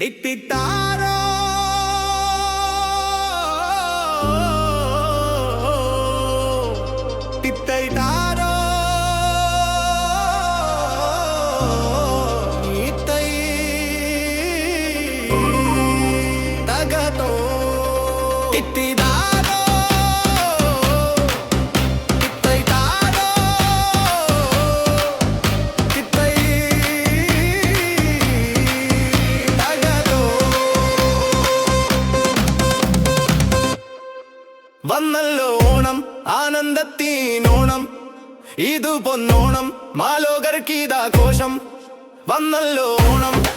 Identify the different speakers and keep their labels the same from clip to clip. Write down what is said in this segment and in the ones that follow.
Speaker 1: దిట్టితారో. తిత్తైతారో నీతై తగతో. తిట్టిదా ഇതു പൊന്നോണം മാലോകർക്കീതാഘോഷം വന്നല്ലോ ഓണം.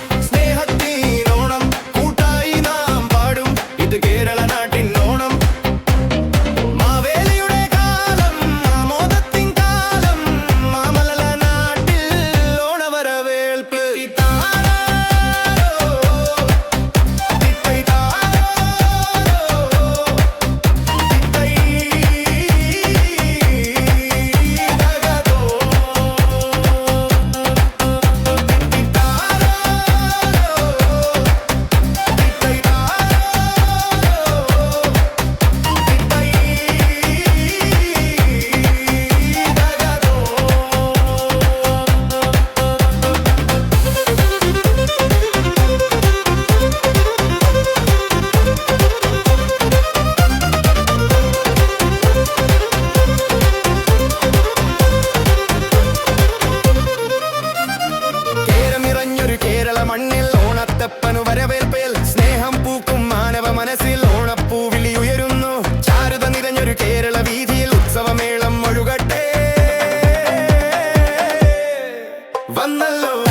Speaker 1: വന്നല്ലോ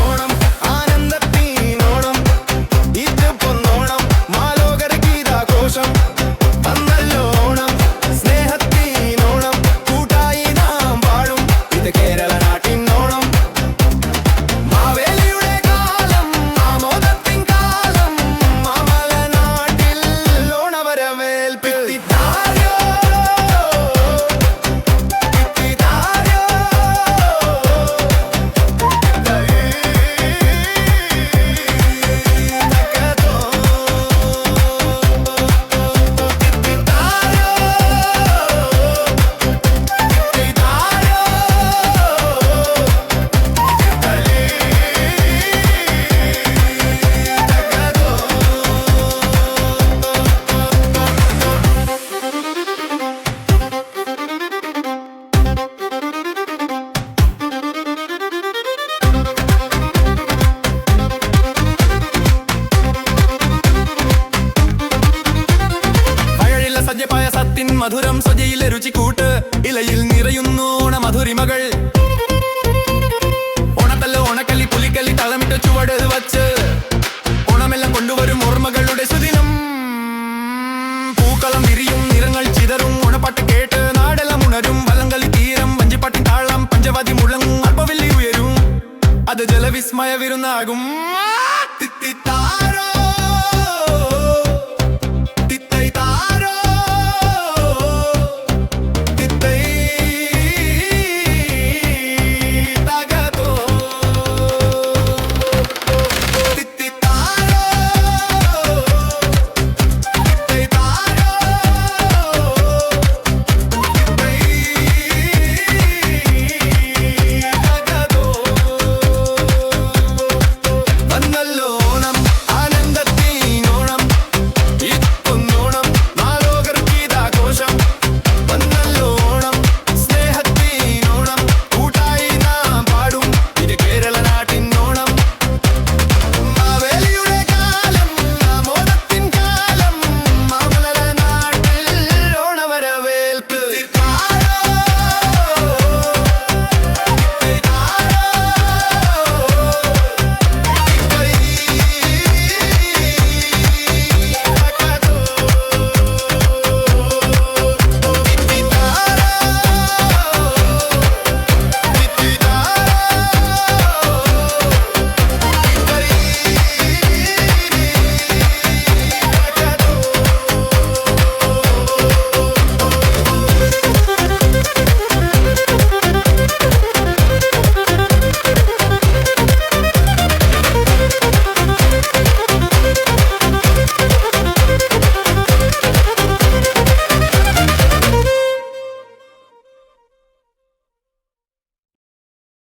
Speaker 1: അഴലില്ല സജ്ജപായ സത്തിൻ മധുരം സ്വജയിലെ രുചിക്കൂട്ട്. ഇലയിൽ നിറയുന്നു ഓണ മധുരിമകൾ ഓണത്തല്ല ഓണക്കല്ലി പുലിക്കല്ലി തളമിട്ട ചുവട് വച്ച്. ഓണമെല്ലാം കൊണ്ടുവരും ഓർമ്മകളുടെ സുദിനം. പൂക്കളം വിരിയും നിറങ്ങൾ ചിതറും. ഓണപ്പാട്ട് കേട്ട് നാടെല്ലാം ഉണരും. വല്ലംകളി തീരം വഞ്ചിപ്പാട്ടി താളം പഞ്ചവാതി മുഴങ്ങും അല്പവില്ലി ഉയരും. അത് ജലവിസ്മയ വിരുന്നാകും.